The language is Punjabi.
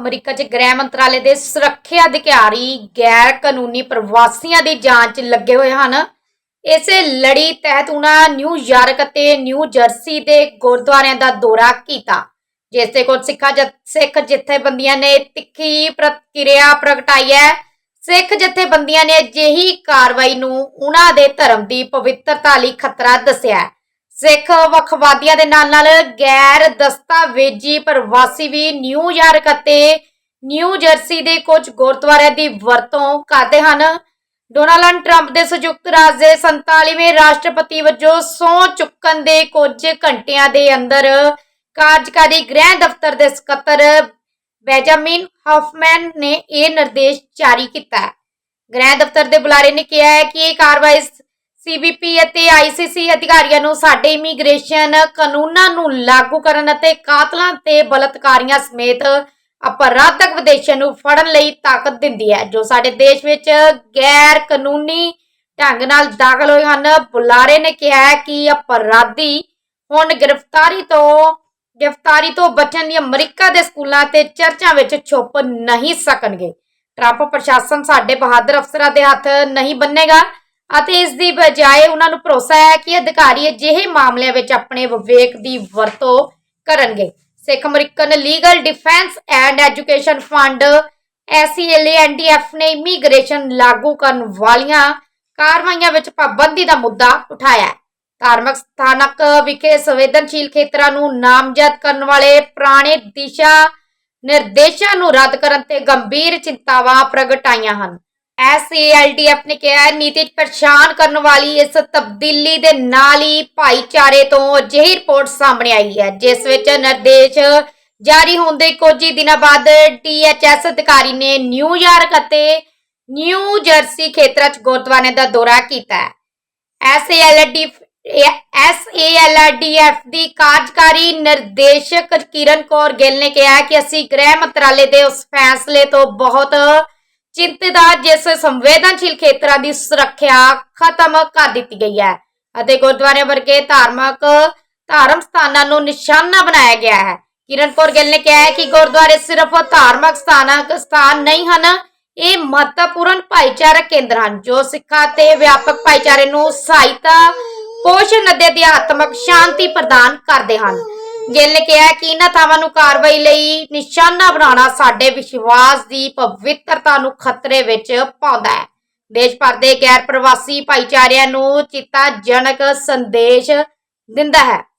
ਅਮਰੀਕਾ 'ਚ ਗ੍ਰਹਿ ਮੰਤਰਾਲੇ ਦੇ ਸੁਰੱਖਿਆ ਅਧਿਕਾਰੀ ਗੈਰ ਕਾਨੂੰਨੀ ਪ੍ਰਵਾਸੀਆਂ ਦੀ ਜਾਂਚ ਲੱਗੇ ਹੋਏ ਹਨ ਇਸੇ ਲੜੀ ਤਹਿਤ ਉਹਨਾਂ ਨਿਊਯਾਰਕ ਅਤੇ ਨਿਊ ਜਰਸੀ ਦੇ ਗੁਰਦੁਆਰਿਆਂ ਦਾ ਦੌਰਾ ਕੀਤਾ, ਜਿਸ ਤੇ ਕੁਝ ਸਿੱਖਾਂ ਜਥ ਸਿੱਖ ਜਥੇਬੰਦੀਆਂ ਨੇ ਤਿੱਖੀ ਪ੍ਰਤੀਕਿਰਿਆ ਪ੍ਰਗਟਾਈ ਹੈ ਸਿੱਖ ਜਥੇਬੰਦੀਆਂ ਨੇ ਅਜਿਹੀ ਕਾਰਵਾਈ ਨੂੰ ਉਹਨਾਂ ਦੇ ਧਰਮ ਦੀ ਪਵਿੱਤਰਤਾ ਲਈ ਖਤਰਾ ਦੱਸਿਆ ਹੈ। ਸਿੱਖ ਵਖਵਾਦੀਆਂ ਦੇ ਨਾਲ ਨਾਲ ਗੈਰ ਦਸਤਾਵੇਜੀ ਪ੍ਰਵਾਸੀ ਵੀ ਨਿਊਯਾਰਕ ਅਤੇ ਨਿਊ ਜਰਸੀ ਦੇ ਕੁਝ ਗੁਰਦੁਆਰਿਆਂ ਦੀ ਵਰਤੋਂ ਕਰਦੇ ਹਨ। ਡੋਨਾਲਡ ਟਰੰਪ ਦੇ ਸੰਯੁਕਤ ਰਾਜ ਦੇ 47ਵੇਂ ਰਾਸ਼ਟਰਪਤੀ ਵਜੋਂ ਸਹੁੰ ਚੁੱਕਣ ਦੇ ਕੁਝ ਘੰਟਿਆਂ ਦੇ ਅੰਦਰ ਕਾਰਜਕਾਰੀ ਗ੍ਰਹਿ ਦਫ਼ਤਰ ਦੇ ਸਕੱਤਰ ਬੈਜਾਮਿਨ ਹਫਮੈਨ ਨੇ ਇਹ ਨਿਰਦੇਸ਼ ਜਾਰੀ ਕੀਤਾ ਗ੍ਰਹਿ ਦਫ਼ਤਰ ਦੇ ਬੁਲਾਰੇ ਨੇ ਕਿਹਾ ਹੈ ਕਿ ਇਹ ਕਾਰਵਾਈ ਸੀਬੀਪੀ ਅਤੇ ਆਈਸੀਸੀ ਅਧਿਕਾਰੀਆਂ ਨੂੰ ਸਾਡੇ ਇਮੀਗ੍ਰੇਸ਼ਨ ਕਾਨੂੰਨਾਂ ਨੂੰ ਲਾਗੂ ਕਰਨ ਅਤੇ ਕਾਤਲਾਂ ਤੇ ਬਲਤਕਾਰੀਆਂ ਸਮੇਤ ਅਪਰਾਧਕ ਵਿਦੇਸ਼ੀਆਂ ਨੂੰ ਫੜਨ ਲਈ ਤਾਕਤ ਦਿੰਦੀ ਹੈ, ਜੋ ਸਾਡੇ ਦੇਸ਼ ਵਿੱਚ ਗੈਰ ਕਾਨੂੰਨੀ ਢੰਗ ਨਾਲ ਦਾਖਲ ਹੋਏ ਹਨ। ਬੁਲਾਰੇ ਨੇ ਕਿਹਾ ਕਿ ਅਪਰਾਧੀ ਹੁਣ ਗ੍ਰਿਫਤਾਰੀ ਤੋਂ ਗ੍ਰਿਫਤਾਰੀ ਤੋਂ ਬਚਣ ਲਈ ਅਮਰੀਕਾ ਦੇ ਸਕੂਲਾਂ ਤੇ ਚਰਚਾਂ ਵਿੱਚ ਛੁਪ ਨਹੀਂ ਸਕਣਗੇ। ਟਰੰਪ ਪ੍ਰਸ਼ਾਸਨ ਸਾਡੇ ਬਹਾਦਰ ਅਫਸਰਾਂ ਦੇ ਹੱਥ ਨਹੀਂ ਬੰਨੇਗਾ। ਅਤੇ ਇਸ ਦੀ ਬਜਾਏ ਉਹਨਾਂ ਨੂੰ ਭਰੋਸਾ ਹੈ ਕਿ ਅਧਿਕਾਰੀ ਅਜਿਹੇ ਮਾਮਲਿਆਂ ਵਿੱਚ ਆਪਣੇ ਵਿਵੇਕ ਦੀ ਵਰਤੋਂ ਕਰਨਗੇ। Sikh American legal defense and education fund SCLNDF ਨੇ ਇਮੀਗ੍ਰੇਸ਼ਨ ਲਾਗੂ ਕਰਨ ਵਾਲੀਆਂ ਕਾਰਵਾਈਆਂ ਵਿੱਚ ਪਾਬੰਦੀ ਦਾ ਮੁੱਦਾ ਉਠਾਇਆ ਹੈ। ਧਾਰਮਿਕ ਸਥਾਨਕ ਵਿਖੇ ਸੰਵੇਦਨਸ਼ੀਲ ਖੇਤਰਾਂ ਨੂੰ ਨਾਮਜ਼ਦ ਕਰਨ ਵਾਲੇ ਪੁਰਾਣੇ ਦਿਸ਼ਾ ਨਿਰਦੇਸ਼ਾਂ ਨੂੰ ਰੱਦ ਕਰਨ ਤੇ ਗੰਭੀਰ ਚਿੰਤਾਵਾਂ ਪ੍ਰਗਟਾਈਆਂ ਹਨ। ਐਸਏਐਲਡੀਐਫ ਨੇ ਕਿਹਾ ਹੈ, ਨੀਤੀ 'ਚ ਪਰੇਸ਼ਾਨ ਕਰਨ ਵਾਲੀ ਇਸ ਤਬਦੀਲੀ ਦੇ ਨਾਲ ਹੀ ਭਾਈਚਾਰੇ ਤੋਂ ਅਜਿਹੀ ਰਿਪੋਰਟ ਸਾਹਮਣੇ ਆਈ ਹੈ, ਜਿਸ ਵਿੱਚ ਨਿਰਦੇਸ਼ ਜਾਰੀ ਹੋਣ ਦੇ ਕੁਝ ਹੀ ਦਿਨਾਂ ਬਾਅਦ ਡੀਐਚਐਸ ਅਧਿਕਾਰੀ ਨੇ ਨਿਊਯਾਰਕ ਅਤੇ ਨਿਊ ਜਰਸੀ ਖੇਤਰਾਂ 'ਚ ਗੁਰਦੁਆਰਿਆਂ ਦਾ ਦੌਰਾ ਕੀਤਾ ਹੈ। ਐਸਏਐਲਡੀ ਐਸਏਐਲਡੀਐਫ ਦੀ ਕਾਰਜਕਾਰੀ ਨਿਰਦੇਸ਼ਕ ਕਿਰਨ ਕੌਰ ਗਿੱਲ ਨੇ ਕਿਹਾ ਕਿ ਅਸੀਂ ਗ੍ਰਹਿ ਮੰਤਰਾਲੇ ਦੇ ਉਸ ਫੈਸਲੇ ਤੋਂ ਬਹੁਤ ਚਿੰਤਿਤ ਹਾਂ ਜਿਸ ਸੰਵੇਦਨਸ਼ੀਲ ਖੇਤਰਾਂ ਦੀ ਸੁਰੱਖਿਆ ਖਤਮ ਕਰ ਦਿੱਤੀ ਗਈ ਹੈ ਅਤੇ ਗੁਰਦੁਆਰੇ ਵਰਗੇ ਧਾਰਮਿਕ ਧਰਮ ਸਥਾਨਾਂ ਨੂੰ ਨਿਸ਼ਾਨਾ ਬਣਾਇਆ ਗਿਆ ਹੈ। ਕਿਰਨ ਗਿੱਲ ਨੇ ਕਿਹਾ ਹੈ ਕਿ ਗੁਰਦੁਆਰੇ ਸਿਰਫ ਧਾਰਮਿਕ ਸਥਾਨਕ ਸਥਾਨ ਨਹੀਂ ਹਨ, ਇਹ ਮਹੱਤਵਪੂਰਨ ਭਾਈਚਾਰਕ ਕੇਂਦਰ ਹਨ, ਜੋ ਸਿੱਖਾਂ ਤੇ ਵਿਆਪਕ ਭਾਈਚਾਰੇ ਨੂੰ ਸਹਾਇਤਾ ਪੋਸ਼ਣ ਅਤੇ ਅਧਿਆਤਮਕ ਸ਼ਾਂਤੀ ਪ੍ਰਦਾਨ ਕਰਦੇ ਹਨ। ਗਿੱਲ ਨੇ ਕਿਹਾ ਕਿ ਇਹਨਾਂ ਥਾਵਾਂ ਨੂੰ ਕਾਰਵਾਈ ਲਈ ਨਿਸ਼ਾਨਾ ਬਣਾਉਣਾ ਸਾਡੇ ਵਿਸ਼ਵਾਸ ਦੀ ਪਵਿੱਤਰਤਾ ਨੂੰ ਖਤਰੇ ਵਿੱਚ ਪਾਉਂਦਾ ਹੈ। ਦੇਸ਼ ਭਰ ਦੇ ਗੈਰ ਪ੍ਰਵਾਸੀ ਭਾਈਚਾਰਿਆਂ ਨੂੰ ਚਿੰਤਾਜਨਕ ਸੰਦੇਸ਼ ਦਿੰਦਾ ਹੈ।